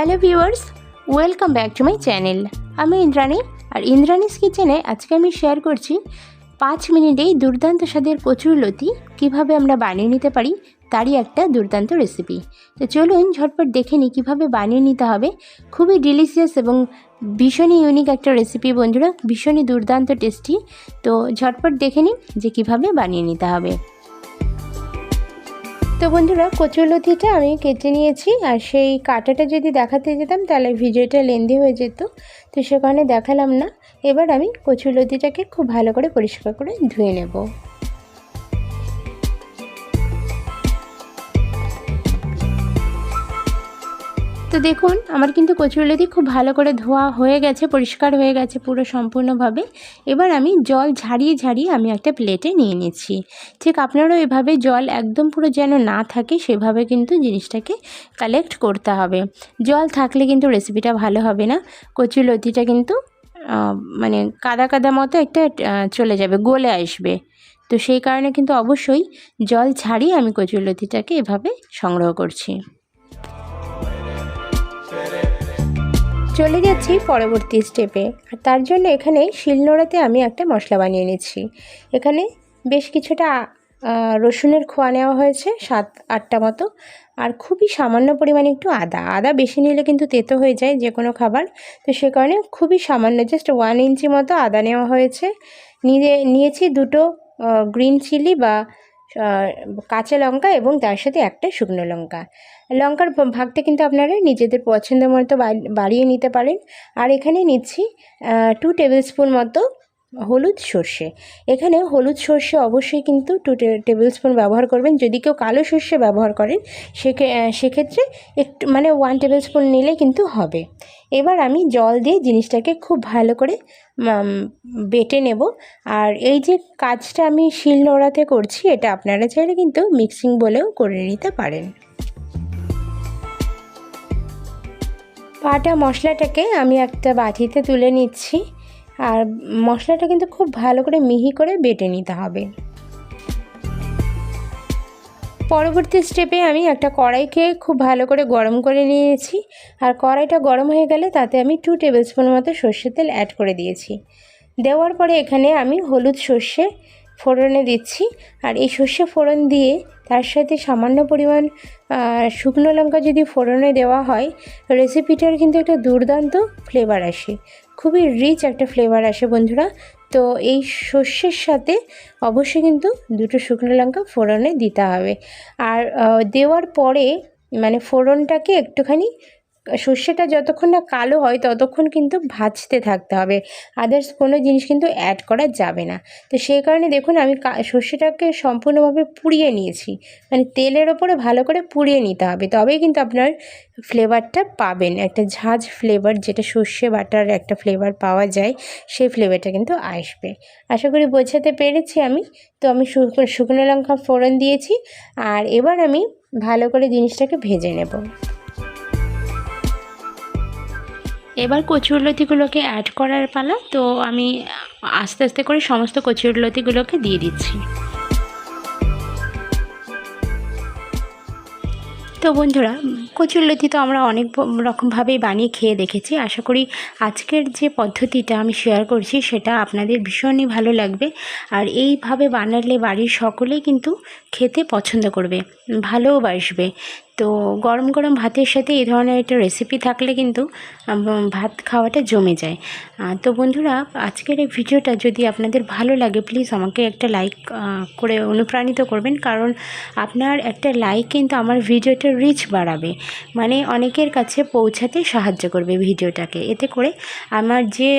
Hello viewers, welcome back to my channel. আমি ইন্দ্রাণী, আর ইন্দ্রাণীস কিচেনে আজকে আমি শেয়ার করছি পাঁচ মিনিটেই দুর্দান্ত স্বাদের কচুর লতি, কীভাবে আমরা বানিয়ে নিতে পারি তারই একটা দুর্দান্ত রেসিপি তো চলুন ঝটপট দেখে নিই কীভাবে বানিয়ে নিতে হবে। খুবই ডিলিশিয়াস এবং ভীষণই ইউনিক একটা রেসিপি বন্ধুরা, ভীষণই দুর্দান্ত টেস্টি তো ঝটপট দেখে নিন যে কীভাবে বানিয়ে নিতে হবে। তো বন্ধুরা কচুলতিটা আমি কেটে নিয়েছি, আর সেই কাটাটা যদি দেখাতে যেতাম, তাহলে ভিডিওটা লেন্দি হয়ে যেত, তো সেখানে দেখালাম না। এবার আমি কচুলতিটাকে খুব ভালো করে পরিষ্কার করে ধুয়ে নেব। তো দেখুন, আমার কিন্তু কচুরলতি খুব ভালো করে ধোয়া হয়ে গেছে, পরিষ্কার হয়ে গেছে পুরো সম্পূর্ণভাবে। এবার আমি জল ঝাড়িয়ে ঝাড়িয়ে আমি একটা প্লেটে নিয়ে নিচ্ছি। ঠিক আপনারাও এভাবে জল একদম পুরো যেন না থাকে, সেভাবে কিন্তু জিনিসটাকে কালেক্ট করতে হবে। জল থাকলে কিন্তু রেসিপিটা ভালো হবে না। কচুরলতিটা কিন্তু মানে কাদা কাদা মতো একটা চলে যাবে, গলে আসবে। তো সেই কারণে কিন্তু অবশ্যই জল ছাড়িয়ে আমি কচুরলতিটাকে এভাবে সংগ্রহ করছি। চলে যাচ্ছি পরবর্তী স্টেপে। আর তার জন্য এখানে শিলনোড়াতে আমি একটা মশলা বানিয়ে নিচ্ছি। এখানে বেশ কিছুটা রসুনের খোয়া নেওয়া হয়েছে, সাত, আটটা মতো। আর খুবই সামান্য পরিমাণে একটু আদা। আদা বেশি নিলে কিন্তু তেতো হয়ে যায় যে কোনো খাবার। তো সে কারণে খুবই সামান্য জাস্ট ওয়ান ইঞ্চি মতো আদা নেওয়া হয়েছে। নিয়ে, নিয়েছি দুটো গ্রিন চিলি বা কাঁচা লঙ্কা এবং তার সাথে একটা শুকনো লঙ্কা। লঙ্কার ভাগটা কিন্তু আপনারা নিজেদের পছন্দ মতো বাড়িয়ে নিতে পারেন। আর এখানে নিচ্ছি টু টেবিল স্পুন মতো হলুদ সর্ষে। এখানে হলুদ সর্ষে অবশ্যই কিন্তু টু টেবিল স্পুন ব্যবহার করবেন। যদি কেউ কালো সর্ষে ব্যবহার করেন সেক্ষেত্রে একটু মানে ওয়ান টেবিল স্পুন নিলে কিন্তু হবে। এবার আমি জল দিয়ে জিনিসটাকে খুব ভালো করে বেটে নেব। আর এই যে কাজটা আমি শিল নোড়াতে করছি, এটা আপনারা চাইলে কিন্তু মিক্সিং বলেও করে নিতে পারেন। পাটা মশলাটাকে আমি একটা বাটিতে তুলে নিচ্ছি। আর মশলাটা কিন্তু খুব ভালো করে মিহি করে বেটে নিতে হবে। পরবর্তী স্টেপে আমি একটা কড়াইকে খুব ভালো করে গরম করে নিয়েছি। আর কড়াইটা গরম হয়ে গেলে তাতে আমি টু টেবিল স্পুন মতো সর্ষের তেল অ্যাড করে দিয়েছি। দেওয়ার পরে এখানে আমি হলুদ সর্ষে ফোড়নে দিচ্ছি। আর এই সর্ষে ফোড়ন দিয়ে তার সাথে সামান্য পরিমাণ শুকনো লঙ্কা যদি ফোড়নে দেওয়া হয় রেসিপিটার কিন্তু একটা দুর্দান্ত ফ্লেভার আসে। খুবই রিচ একটা ফ্লেভার আসে বন্ধুরা। তো এই সর্ষের সাথে অবশ্যই কিন্তু দুটো শুকনো লঙ্কা ফোড়নে দিতে হবে। আর দেওয়ার পরে মানে ফোড়নটাকে একটুখানি সর্ষেটা যতক্ষণ না কালো হয়, ততক্ষণ কিন্তু ভাজতে থাকতে হবে। আদার্স কোনো জিনিস কিন্তু অ্যাড করা যাবে না। তো সেই কারণে দেখুন, আমি সর্ষেটাকে সম্পূর্ণভাবে পুড়িয়ে নিয়েছি। মানে তেলের ওপরে ভালো করে পুড়িয়ে নিতে হবে। তবেই কিন্তু আপনার ফ্লেভারটা পাবেন। একটা ঝাঁঝ ফ্লেভার যেটা সর্ষে বাটার একটা ফ্লেভার পাওয়া যায়, সেই ফ্লেভারটা কিন্তু আসবে। আশা করি বোঝাতে পেরেছি আমি। তো আমি শুকনো লঙ্কা ফোড়ন দিয়েছি। আর এবার আমি ভালো করে জিনিসটাকে ভেজে নেব। এবার কচুরলতিগুলোকে অ্যাড করার পালা, তো আমি আস্তে আস্তে করে সমস্ত কচুর কচুরলতিগুলোকে দিয়ে দিচ্ছি। তো বন্ধুরা কচুরলতি তো আমরা অনেক রকমভাবেই বানিয়ে খেয়ে দেখেছি। আশা করি আজকের যে পদ্ধতিটা আমি শেয়ার করছি সেটা আপনাদের ভীষণই ভালো লাগবে। আর এইভাবে বানালে বাড়ির সকলেই কিন্তু খেতে পছন্দ করবে ভালোবাসবে তো গরম গরম ভাতের সাথে এই ধরনের একটা রেসিপি থাকলে কিন্তু ভাত খাওয়াটা জমে যায়। তো বন্ধুরা, আজকের এই ভিডিওটা যদি আপনাদের ভালো লাগে প্লিজ আমাকে একটা লাইক করে অনুপ্রাণিত করবেন। কারণ আপনার একটা লাইক কিন্তু আমার ভিডিওটার রিচ বাড়াবে। মানে অনেকের কাছে পৌঁছাতে সাহায্য করবে ভিডিওটাকে। এতে করে আমার যে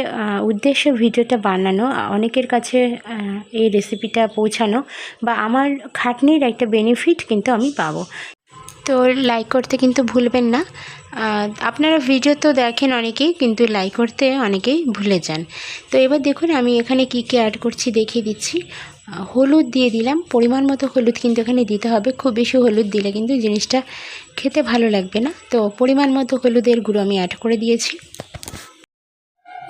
উদ্দেশ্য ভিডিওটা বানানো, অনেকের কাছে এই রেসিপিটা পৌঁছানো বা আমার খাটনির একটা বেনিফিট কিন্তু আমি পাবো। তো লাইক করতে কিন্তু ভুলবেন না। আপনারা ভিডিও তো দেখেন অনেকেই, কিন্তু লাইক করতে অনেকেই ভুলে যান। তো এবার দেখুন, আমি এখানে কি কী অ্যাড করছি দেখিয়ে দিচ্ছি। হলুদ দিয়ে দিলাম। পরিমাণ মতো হলুদ কিন্তু এখানে দিতে হবে। খুব বেশি হলুদ দিলে কিন্তু জিনিসটা খেতে ভালো লাগবে না। তো পরিমাণ মতো হলুদের গুঁড়ো আমি অ্যাড করে দিয়েছি।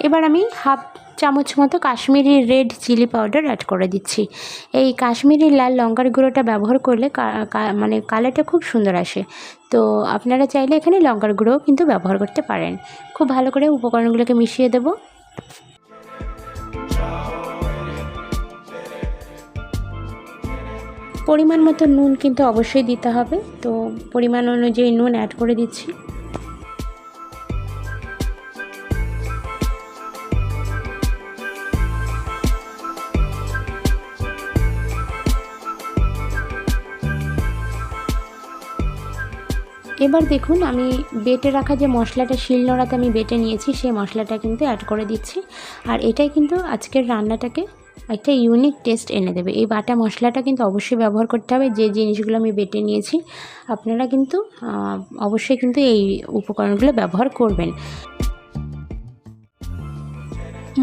এবার আমি হাফ চামচ মতো Kashmiri red chilli powder add করে দিচ্ছি। এই কাশ্মীরি লাল লঙ্কার গুঁড়োটা ব্যবহার করলে মানে কালারটা খুব সুন্দর আসে। তো আপনারা চাইলে এখানে লঙ্কার গুঁড়োও কিন্তু ব্যবহার করতে পারেন। খুব ভালো করে উপকরণগুলোকে মিশিয়ে দেবো। পরিমাণ মতো নুন কিন্তু অবশ্যই দিতে হবে। তো পরিমাণ অনুযায়ী নুন অ্যাড করে দিচ্ছি। এবার দেখুন, আমি বেটে রাখা যে মশলাটা শিলনোড়াতে আমি বেটে নিয়েছি, সেই মশলাটা কিন্তু অ্যাড করে দিচ্ছি। আর এটাই কিন্তু আজকের রান্নাটাকে একটা ইউনিক টেস্ট এনে দেবে। এই বাটা মশলাটা কিন্তু অবশ্যই ব্যবহার করতে হবে। যে জিনিসগুলো আমি বেটে নিয়েছি, আপনারা কিন্তু অবশ্যই কিন্তু এই উপকরণগুলো ব্যবহার করবেন।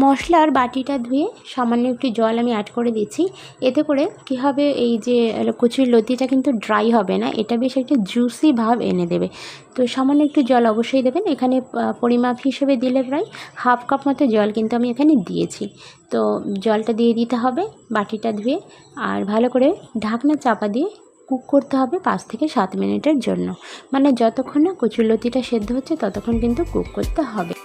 মশলার বাটিটা ধুয়ে সামান্য একটু জল আমি অ্যাড করে দিচ্ছি। এতে করে কি হবে, এই যে কচুর লতিটা কিন্তু ড্রাই হবে না, এটা বেশ একটা জুসি ভাব এনে দেবে। তো সামান্য একটু জল অবশ্যই দেবেন, এখানে পরিমাপ হিসেবে দিলে প্রায় হাফ কাপ মতো জল কিন্তু আমি এখানে দিয়েছি। তো জলটা দিয়ে দিতে হবে, বাটিটা ধুয়ে, আর ভালো করে ঢাকনা চাপা দিয়ে কুক করতে হবে পাঁচ থেকে সাত মিনিটের জন্য। মানে যতক্ষণ না কচুর লতিটা সেদ্ধ হচ্ছে, ততক্ষণ কিন্তু কুক করতে হবে।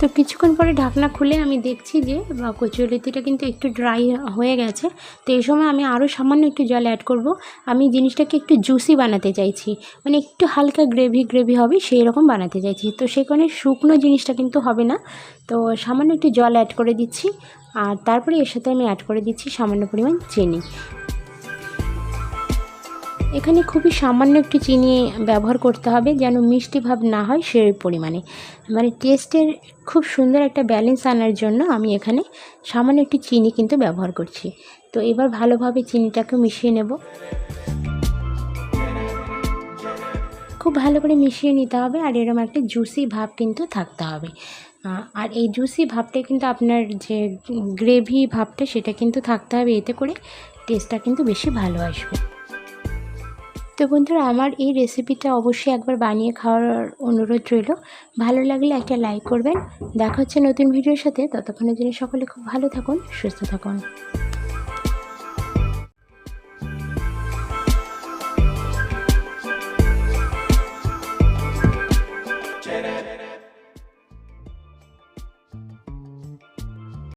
তো কিছুক্ষণ পরে ঢাকনা খুলে আমি দেখছি যে কচুরলতিটা কিন্তু একটু ড্রাই হয়ে গেছে। তো এই সময় আমি আরও সামান্য একটু জল অ্যাড করব। আমি জিনিসটাকে একটু জুসি বানাতে চাইছি। মানে একটু হালকা গ্রেভি গ্রেভি হবে, সেই রকম বানাতে চাইছি। তো সেখানে শুকনো জিনিসটা কিন্তু হবে না। তো সামান্য একটু জল অ্যাড করে দিচ্ছি। আর তারপরে এর সাথে আমি অ্যাড করে দিচ্ছি সামান্য পরিমাণ চিনি। এখানে খুবই সামান্য একটু চিনি ব্যবহার করতে হবে যেন মিষ্টি ভাব না হয় সেই পরিমাণে। মানে টেস্টের খুব সুন্দর একটা ব্যালেন্স আনার জন্য আমি এখানে সামান্য একটু চিনি কিন্তু ব্যবহার করছি। তো এবার ভালোভাবে চিনিটাকে মিশিয়ে নেব। খুব ভালো করে মিশিয়ে নিতে হবে আর এরকম একটা জুসি ভাব কিন্তু থাকতে হবে। আর এই জুসি ভাবটা কিন্তু আপনার যে গ্রেভি ভাবটা সেটা কিন্তু থাকতে হবে, এতে করে টেস্টটা কিন্তু বেশি ভালো আসবে। তো বন্ধুরা, আমার এই রেসিপিটা অবশ্যই একবার বানিয়ে খাওয়ার অনুরোধ রইল। ভালো লাগলে একটা লাইক করবেন। দেখা হচ্ছে নতুন ভিডিওর সাথে। ততক্ষণের জন্য সকলে খুব ভালো থাকুন, সুস্থ থাকুন।